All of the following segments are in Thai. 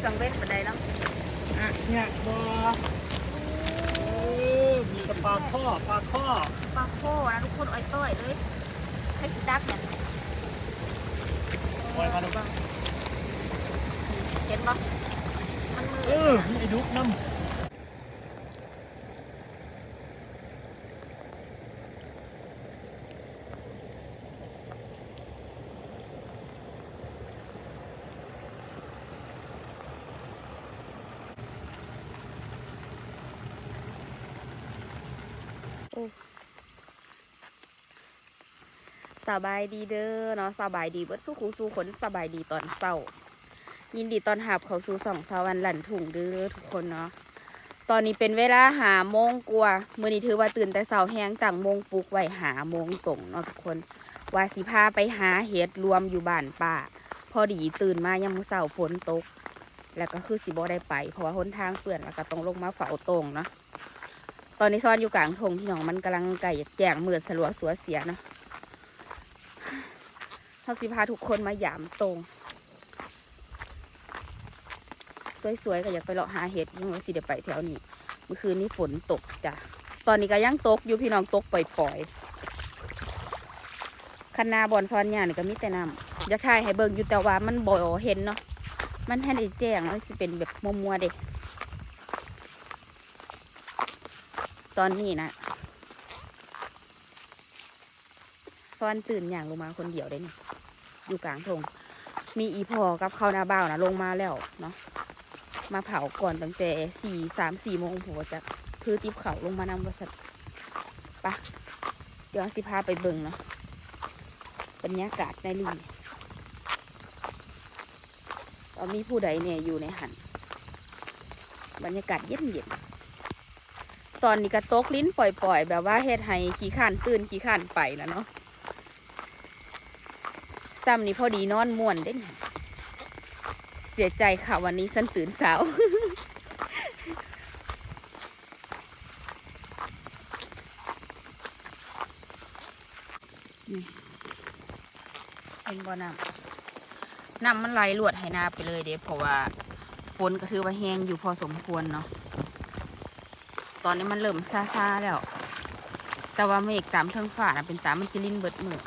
คือกังเว้นบันไดเนาะอะเนี่ยบอเออมีแต่ปลาข้อปลาข้อปลาโคนะทุกคนอ้อยต้อยเลยให้สิดับเนี่ยปล่อยมาดูบ้างเห็นปะมันมือเออมีไอ้ดุกน้ำ สบายดีเด้อเนาะสบายดีเบิดสู้คูสู้ขนสบายดีตอนเศร้า ยินดีตอนหับเขาสู่สองสาวันหลั่นถุงเด้อทุกคนเนาะตอนนี้เป็นเวลาหาโมงกว่ามื่อนี้ถือว่าตื่นแต่เสาแห้งต่างโมงปลุกไหวหาโมงตรงเนาะทุกคนว่าสิพาไปหาเห็ดรวมอยู่บ้านป่า พอดีตื่นมายามมื้อเสาฝนตก แล้วก็คือสิบ่ได้ไป เพราะว่าหนทางเปื่อนแล้วก็ต้องลงมาเฝ้าตรงเนาะ ตอนนี้ซ่อนอยู่กลางทงที่น้องมันกำลังไก่แจงเมืดสลัวสัวเสียเนาะเขาสิพาทุกคนมาหยามตรง สวยๆก็อยากไปเลาะหาเห็ดยังว่าสิเดี๋ยวไปแถวนี้เมื่อคืนนี้ฝนตกจ้ะตอนนี้ก็ยังตกอยู่พี่น้องตกปล่อยๆคันนาบอนซ้อนหญ้านี่ก็มีแต่น้ำอยากถ่ายให้เบิ่งอยู่แต่ว่ามันบ่เห็นเนาะมันให้ได้แจ้งเนาะสิเป็นแบบมัวๆเด็ ตอนนี้นะซ้อนตื่นอย่างลงมาคนเดียวได้นี่อยู่กลางทงมีอีพอกับข้าวนาบ้าวนะลงมาแล้วเนาะมาเผาก่อนตั้งแต่สี่สามสี่โมงผมจะคือติบเขาลงมานำบริษัทปะเดี๋ยวสิพาไปเบิ่งเนาะบรรยากาศในลีตอนมีผู้ใดเนี่ยอยู่ในหัน บรรยากาศเย็นเย็น ตอนนี้ก็ตกลิ้นปล่อยๆ แบบว่าเฮ็ดให้ขี้ข้านตื่นขี้ข้านไปแล้วเนาะซ้ำนี่พอดีนอนม่วนเด้นเสียใจค่ะวันนี้ฉันตื่นสาวนี่เป็นบ่อน้ำน้ำมันไหลลวดไหนาไปเลยเด้เพราะว่าฝนก็ถือว่าแห้งอยู่พอสมควรเนาะ ตอนนี้มันเริ่มซาซาแล้ว แต่ว่าเมฆตามเทิงฟ้านะเป็นตามมันซิลินเบิดมือ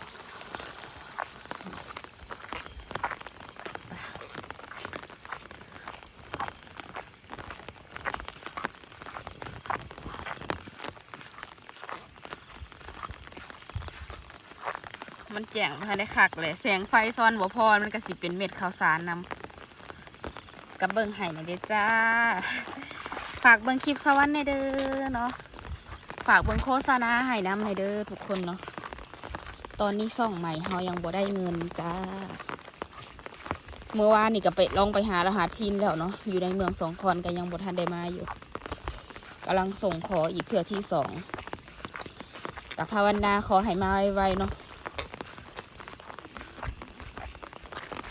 มันแจ้งมาได้คักเลยแสงไฟซ้อนบ่พอมันก็สิเป็นเม็ดข้าวสารนำกับเบิ่งไห้นะเด้จ้า ฝากเบิ่งคลิปสวรรค์ในเด้อเนาะฝากเบิ่งโฆษณาให้น้ำในเด้อทุกคนเนาะตอนนี้ซ่องใหม่เฮายังบ่ได้เงินจ้า เมื่อวานนี่ก็ไปลองไปหารหัสพินแล้วเนาะอยู่ในเมืองสองคอนก็ยังบ่ทันได้มาอยู่กำลังส่งขออีกเทื่อที่สองกับภาวนาขอให้มาไวๆเนาะ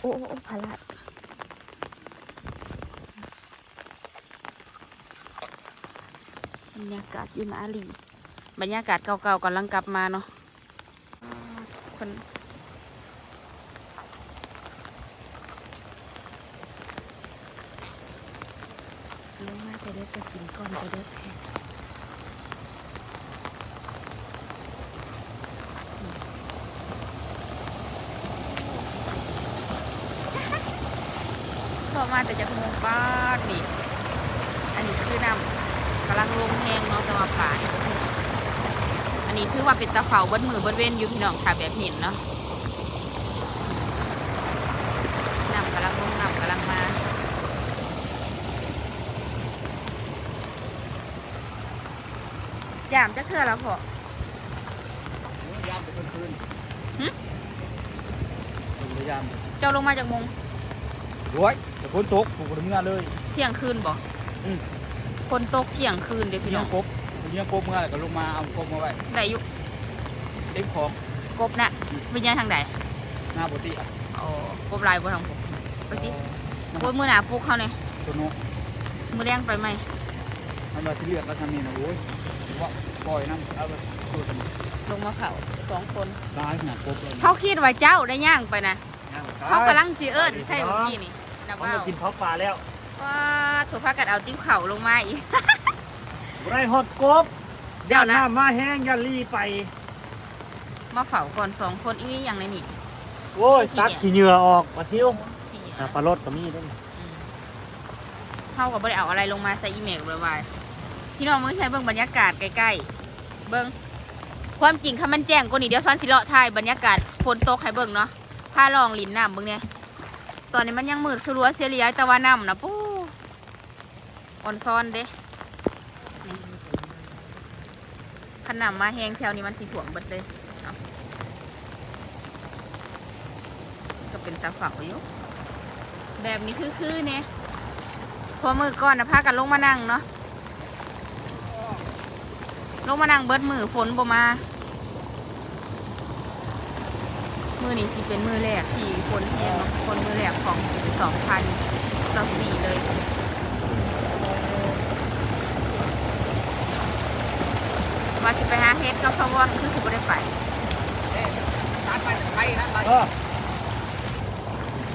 โอ้โอ้พลัดบรรยากาศอยู่มาอาลีบรรยากาศเก่าๆกำลังกลับมาเนาะคนลงมาจะได้ไปกินก่อนจะได้แพ้เข้ามาแต่จะขโมงบ้านนี่ อันนี้คือน้ำำลังลงแห้งเนาะแต่ว่าป่านี่ก็คืออันนี้ถือว่าเป็นตะเฝ้าเบดมือเบดเว้นอยู่พี่น้องค่ะแบบเห็นเนาะน้ำกำลังลงน้ำกำลังมายามจะเทื่อแล้วพอยามไปกลางคืนหึพยายามเจ้าลงมาจากมงรวยแต่ฝนตกผมก็ทำงานเลย เที่ยงคืนบ่อืมค นตกเที่ยงคืนเดี๋ยวพี่เลี้น้ยองงกบเลี้ยงกบเมื่อไหร่ก็ลงมาเอากบมาไว้ได้อยุเต็มของกบนะวิญญาณทางใดหน้าปกติอะอ๋อกบลายบ่ทางผมไปสิโอ้ยมือหนาปลุกเขาเนี่ยตัวโน้มือแรงไปไหมมันมาที่เรียกก็ทำนี่นะโอ้ยว่าปล่อยน้ำเอาไปดูกันลงมาเขาสองคนร้ายขนาดกบเลยเขาคิดว่าเจ้าได้ย่างไปนะย่างเขากำลังสิเอิญใช่เมื่อกี้นี่นะเขาว่ามากินเผาปลาแล้ว ว้าถูกพากันเอาติ้วเข่าลงมาอีก ไรฮอดกบเดี๋ยวนะน้ำมาแห้งอย่ารีไป มาเฝ้าก่อนสองคนอีนี่อย่างไรนี่ โอ้ยตักขี้เหงื่อออกมาซิวพี่อะปลารดก็มีด้วยอืมเข้ากับบ่ได้เอาอะไรลงมาใส่อีเมลเลยว่าพี่น้องมึงใช้เบิ่งบรรยากาศใกล้ๆเบิ่งความจริงค่ะมันแจ้งกว่านี้เดี๋ยวซ้อนสิเลาะถ่ายบรรยากาศฝนตกให้เบิ่งเนาะพาลองลินน้ำเบิ่งเนี่ยตอนนี้มันยังมืดสลัวเสียเหลียแต่ว่าน้ำนะปู้ อ่อนซ้อนเด้ขนามาแห้งแถวนี้มันสีถ่วมเบิดเลยก็เป็นตาฝ้าอยู่แบบนี้คือๆเนี่ยพอมือก่อนนะพากันลงมานั่งเนาะลงมานั่งเบิดมือฝนบ่มา มือนี้สิเป็นมือแรกที่ฝนแห้งเนาะฝนมือแรกของสองพันสสี่เลย มาสิไปหาเฮ็ดกับพะวอนคือสิบ่ได้ไปร้านไปไปนะไปเออ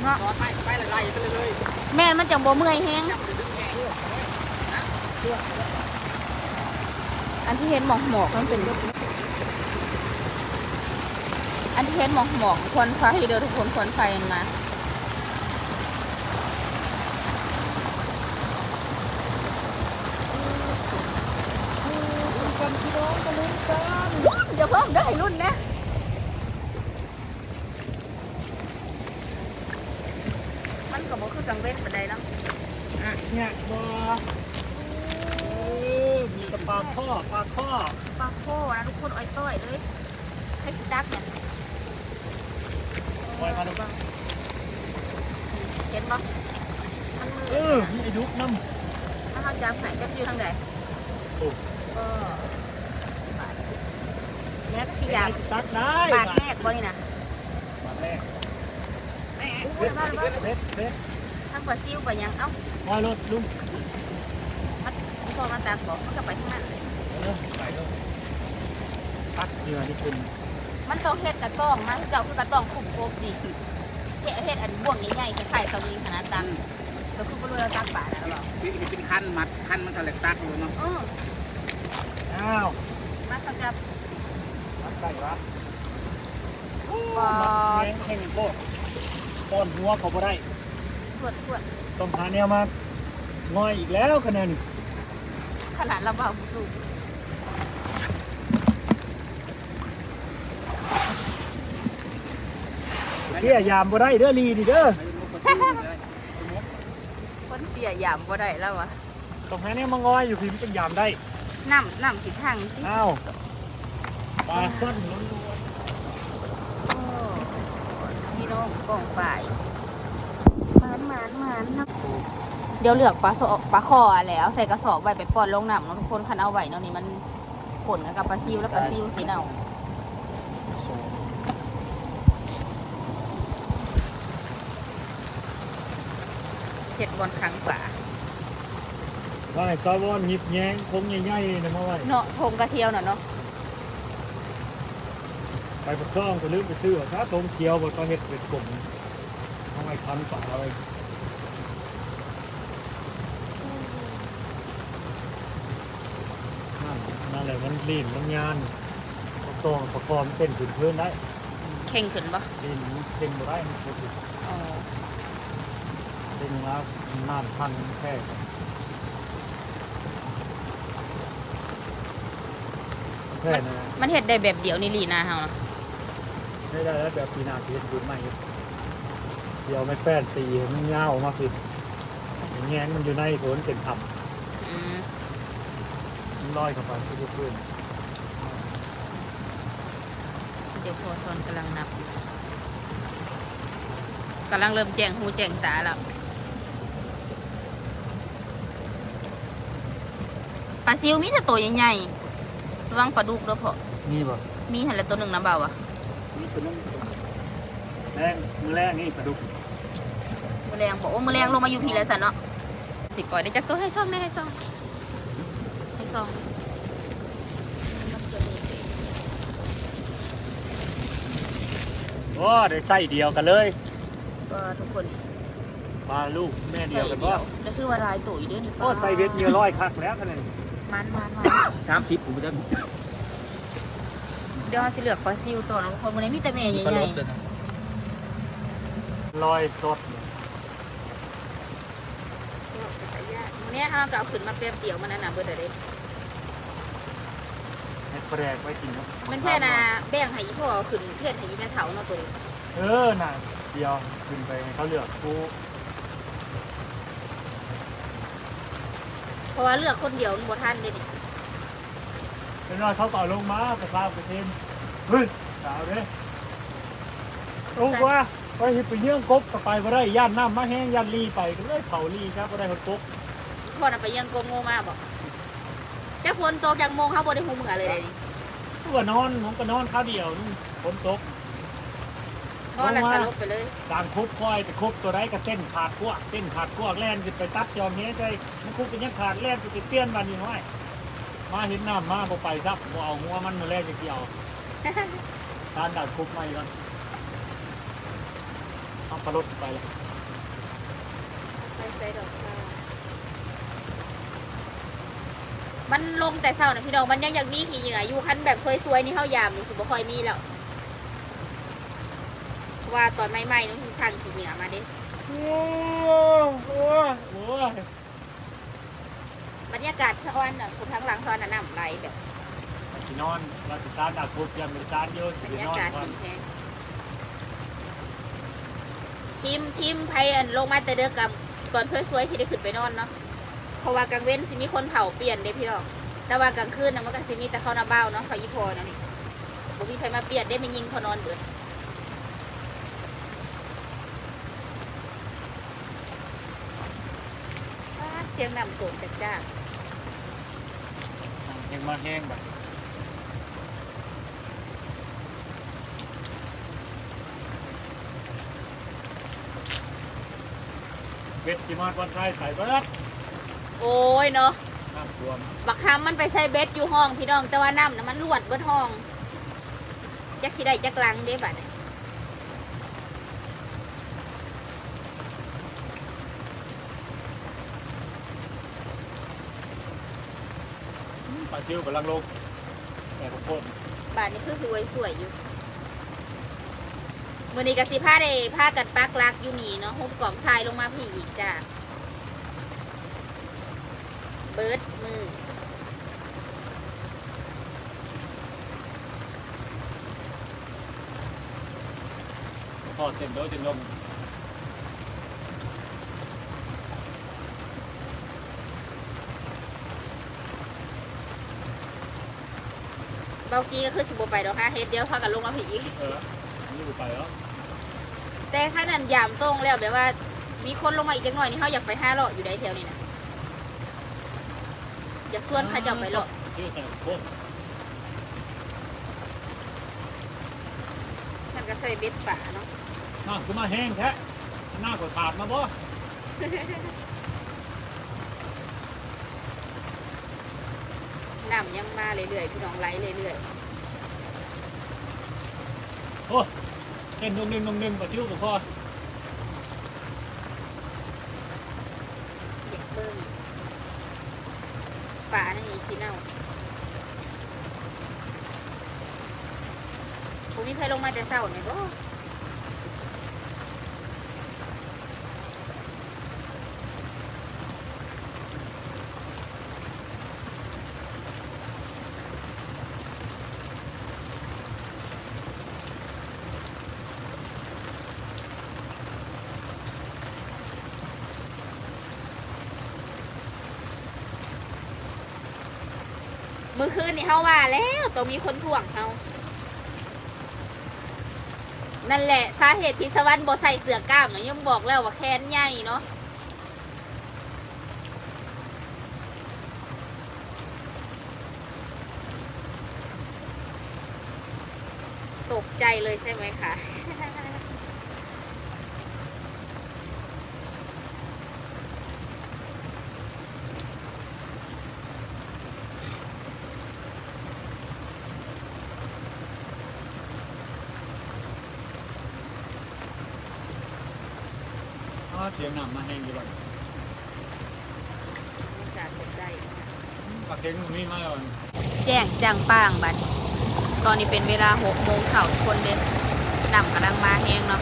เนาะรอไปไปไล่ไปเลยแม่นมันจังบ่เมื่อยแห้งจับดึงแกอันที่เห็นหมอกหมอกๆมันเป็นอันที่เห็นหมอกหมอกๆควันไฟเดี๋ยวทุกคนควันไฟมันมา กันพี่น้องกันลุ้นกัน อย่าเพิ่มได้รุ่นนะมันก็บ่คือกังเว้นปานใดเนาะอะเนี่ยบ่เออมีแตะปลาข้อปลาข้อปลาโคนะทุกคนอ้อยต้อยเลยให้สิตักเนี่ยปล่อยมาดูบ้างเห็นบ่มันมือเออมีไอ้ดุกน้ถ้าเขาจับไหนจะอยู่ทางใดโอ้ก็บาท แล้วก็สิยามตักได้บาทแรกบ่นี่นะบาทแรกแม่เซ็ตเซ็ตเซ็ตเซ็ตทั้งปลาซิวปลาหยังเอ้าปล่อยรถลุงมันพอมาตักบอกมันก็ไปทางนั้นเลยเออใส่เลยตักเหงื่อนี่เป็นมันต้องเฮ็ดกระต้องมาเจ้าคือกระต้องคุบกบนี่เฮ็ดเฮ็ดอันบ่วงใหญ่ๆคล้ายๆสวิงขนาดตักก็คือบ่รู้ว่าตักบาทนะเราบอกนี่เป็นขั้นมัดขั้นมันทะเลตักเลยเนาะเอออ้าวมาเขาจะ ตักใส่วะปอดแข็งแข็งโคตรป้อนหัวเขาบ่ได้สวดสวดต้องหาแนวมาง่อยอีกแล้วคะแนนขนาดเราเบาสูงเที่ยยามบ่ได้เด้อลีนี่เด้อคนเปียหยามบ่ได้แล้ววะต้องหาแนวมาง่อยอยู่พี่มันจะยามได้น้ำน้ำสิทางสิอ้าว ปลาซ่อนล้นพี่น้องกองไปหมานหมานหมานนะเดี๋ยวเลือกปลาสอปลาคอแล้วใส่กระสอบไว้ไปปอนลงน้ำเนาะทุกคนคันเอาไว้เนาะนี่มันผลกับปลาซิวแล้วปลาซิวสิเนาเห็ดบอลขังป่าๆว่าให้ซาวอนหยิบแยงคงใหญ่ๆนะมาไว้เนาะทงกระเทียวน่ะเนาะ ไปปักซ่องก็ลืมไปซื้อเอาซะตรงเคียวบ่ต้องเฮ็ดเป็นกลมเอาไว้คันปลาเอาไว้นั่นนั่นแหละมันลีนมันยานปักซ่องประกอบเป็นพื้นพื้นได้เข่งขึ้นปะลีนมันเต็มบ่ได้มันก็สิอ๋อเต็มแล้วน้ำพันแค่แค่นะมันเห็ดได้แบบเดียวนี่ลีนาเฮานะ ไม่ได้แล้วแบบปีหนาปีบุญใหม่เดี๋ยวไม่แป้นตีให้มันเงาออกมาคือแงงมันอยู่ในโถนเป็นทับอืมมันลอยเข้าไปที่พื้นเดี๋ยวพอซอนกำลังนับกำลังเริ่มแจงหูแจงตาแล้วปลาซิวมีแต่ตัวใหญ่ๆระวังปลาดุกด้วยเพาะนี่ป่ะมีหันละตัวหนึ่งนะเบาอะ นี่ตัวนึงแรงมือแรงนี่ปลาดุกมือแรงบอกว่ามือแรงลงมาอยู่พีแล้วสันเนาะสิก่อยได้จักตัวให้ซ่อมได้ให้ซ่อมให้ซ่อมโอ้ได้ไส้เดียวกันเลยก็ทุกคนปลาลูกแม่เดียวกันบ่แล้วคือว่าลายตัวอยู่ด้วยนี่โอ้ใส่เบ็ดเหยื่อร้อยคักแล้วคะแนนมันมันมันสามสิบผมจะ เดี๋ยวเราสิเหลือกปลาซิวตัวนะคนมันนี้มีแต่แม่ใหญ่ร้อยสดๆเนี่ยห้ามก็เอาขึ้นมาเปรียบเดียวมันนั่นน่ะเบิดเด้ให้แปรกไว้กินเนาะมันแค่น่ะแบ่งให้อีพ่อเอาขึ้นเทศให้อีแม่เฒ่าเนาะตัวนี้เออน่ะเดียวขึ้นไปให้เขาเลือกกูเพราะว่าเลือกคนเดียวมันบ่ทันเด้นี่ เป็นน้อยเขาต่อลงมาสภาพกระเทนเฮ้ยสาวเด้โอ้ว่าไปเฮ็ดไปเยื่องกบก็ไปบ่ได้ย่านน้ำมาแห้งย่านลีไปก็เลยเผาลีครับบ่ได้หดกบพ่อน่ะไปยังกงโง่มาบ่แต่ฝนตกจังโมงเฮาบ่ได้ฮู้มื้อเลยเด้นี่ก็ว่านอนผมก็นอนข้าวเดียวนึงฝนตกนอนแล้วสลบไปเลยต่างคุบคอยแต่คุบตัวไรก็เต้นขาดกวกเต้นขาดกวกแล่นจะไปตัดจอมเนี้ยใจมันคุบเป็นยังขาดแล่นจะไปเตี้ยนมันอยู่ห้อย มาเห็นน้ำมาบ่ไปซับบ่เอาหัวมันมาแล่นจะเกี่ยวตานดัดคุบไม่ก่อนเอาปลาลดไปเลยไปใส่ดอกค่ะมันลงแต่เช้านะพี่น้องมันยังอยากมีขี้เหงื่ออยู่คันแบบสวยๆนี่เฮายามนี่สิบ่ค่อยมีแล้วเพราะว่าตอนใหม่ๆนี่คือทางขี้เหงื่อมาเด้โอ้โหโอ้ย บรรยากาศสวรรค์น่ะคุณทั้งหลังสวรรค์น่ะน้ำไหลแบบที่นอนเราจะตานดัดคุบยังมีตานเยอะบรที่รยานอนกาศก่อนดีแฮงทีมทีมไพอันลงมาแต่เด้อกับก่อนสวยๆสิได้ขึ้นไปนอนเนาะเพราะว่ากลางเว้นสิมีคนเผาเปลี่ยนเด้พี่น้องแต่ว่ากลางคืนน่ะมันก็สิมีแต่เขาหน้าเบ้าเนาะเขาอีพอเนาะนี่บ่มีใครมาเปลี่ยนได้ไม่ยิงเขานอนเบิดว้าเสียงน้ำโตนจากจ้ายังมาแห้งแบบเวทที่มาวันไทยใส่เบิดโอ้ยเนาะน้ำท่วมบักคำมันไปใส่เบ็ดอยู่ห้องพี่น้องแต่ว่าน้ำน่ะมันรวดเบิดห้องจักสิได้จักลังเด้บัดนี้ป ลาชิวกำลังลงแต่ขอโทษบาดนี้คือสวยสวยอยู่มือนี้กสิผ้าได้ผ้ากันปักลักอยู่นี่เนาะหุบกล่องทายลงมาพี่อีกจ้าเบิดมือพอเต็มโดยเต็มลม เบากี้ก็คือสิบไปดอกฮะเฮ็ดเดียวพากันลงมาพี่อีกเออนี่กูไปแล้วแต่ขนาดยามตรงแล้วแบบว่า มีคนลงมาอีกจังหน่อยนี่เขาอยากไปห้าเลาะอยู่ได้แถวนี้นะอยากส่วนเขาเจะไปเลาะชื่อแต่โคตรมันก็ใส่เบ็ดป่าเนาะน้ำกูมาแห้งแท้หน้าก็ขาดมาบ่ น้ำยังมาเรื่อยๆพี่น้องไหลเรื่อยโอ้เต้นนุ่มนิ่มนุ่มนิ่มปลาชิวกับพ่อๆเด็กเบิ้งป่านี่สิเน่าผมมีใครลงมาแต่เศร้าเนี่ยก็ มือคืนนี่เฮาว่าแล้วตัวมีคนถ่วงเฮานั่นแหละสาเหตุที่สวรรค์บ่ใส่เสื้อกล้ามนะยังบอกแล้วว่าแค้นใหญ่เนาะตกใจเลยใช่ไหมคะ ออ๋อเสียงน้ำมาแห้งอยู่บ่จากใจปลาเค็งมันมีมาแล้วแจ้งจังป้างบัดนี้ตอนนี้เป็นเวลาหกโมงเข่าทุกคนเด้นำกำลังมาแห้งเนาะ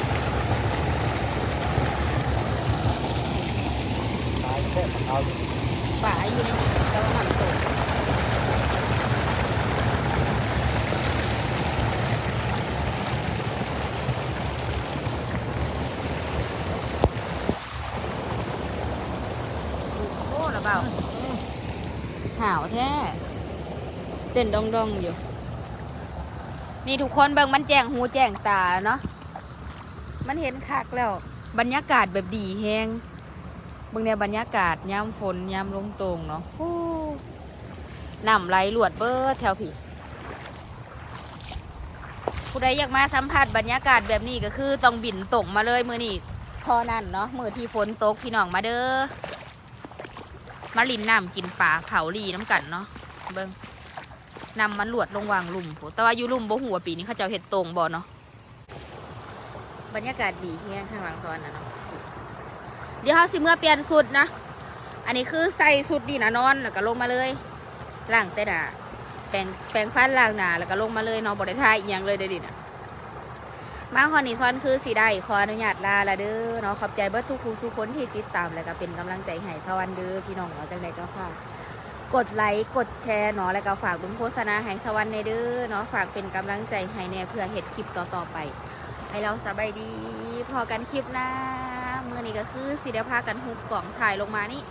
ตายแค่เอาป่าอยู่ในนี้แต่ว่านำตกโอ้ระเบาห่าวแท้ เต้นดองดองๆอยู่ นี่ทุกคนเบิ่งมันแจ้งหูแจ้งตาเนาะมันเห็นคักแล้ว บรรยากาศแบบดีแฮงเบิ่งเนี่ยบรรยากาศยามฝนยามลมตรงเนาะโอ้น้ำไหลหลวดเบิดแถวผีผู้ใดอยากมาสัมผัสบรรยากาศแบบนี้ก็คือต้องบินตรงมาเลยมือนี่พอนั่นเนาะมือที่ฝนตกพี่น้องมาเด้อมาลินน้ำกินปลาเผาลีน้ำกันเนาะเบิ่ง นำมันหลวดลงวางลุ่มพู้นแต่ว่าอยู่ลุ่มบ่หัวาปีนี้เขาเจ้าเห็ดตรงบ่เนาะบรรยากาศดีแฮงข้างหลังตอนน่ะเนาะเดี๋ยวเขาสิเมื่อเปลี่ยนสุดนะ อันนี้คือใส่สุดดีนะนอนแล้วก็ลงมาเลยล้างแต่หนาแปรงแปรงฟันล้างหนาแล้วก็ลงมาเลยเนาะบริทายอีหยังเลยเดี๋ยวดินะมาคอนนี้ซ้อนคือสีได้ขออนุญาตลาละเด้อเนาะขอบใจเบิร์ดสุคูสุคนที่ติดตามแล้วก็เป็นกำลังใจให้สวันเด้อพี่น้องเนาะจังใดก็ฝาก กดไลค์กดแชร์เนาะแล้วก็ฝากเบุญโฆษณาให้สวรรค์ในเด้อเนาะฝากเป็นกำลังใจให้แน่เพื่อเห็ดคลิปต่อๆไป ให้เราสบายดีพอกันคลิปหน้าเมื่อนี้ก็คือสิเดพากันหุบกล่องถ่ายลงมานี่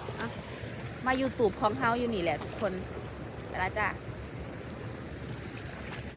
มายูทูบของเฮาอยู่นี่แหละทุกคนไปละจ้า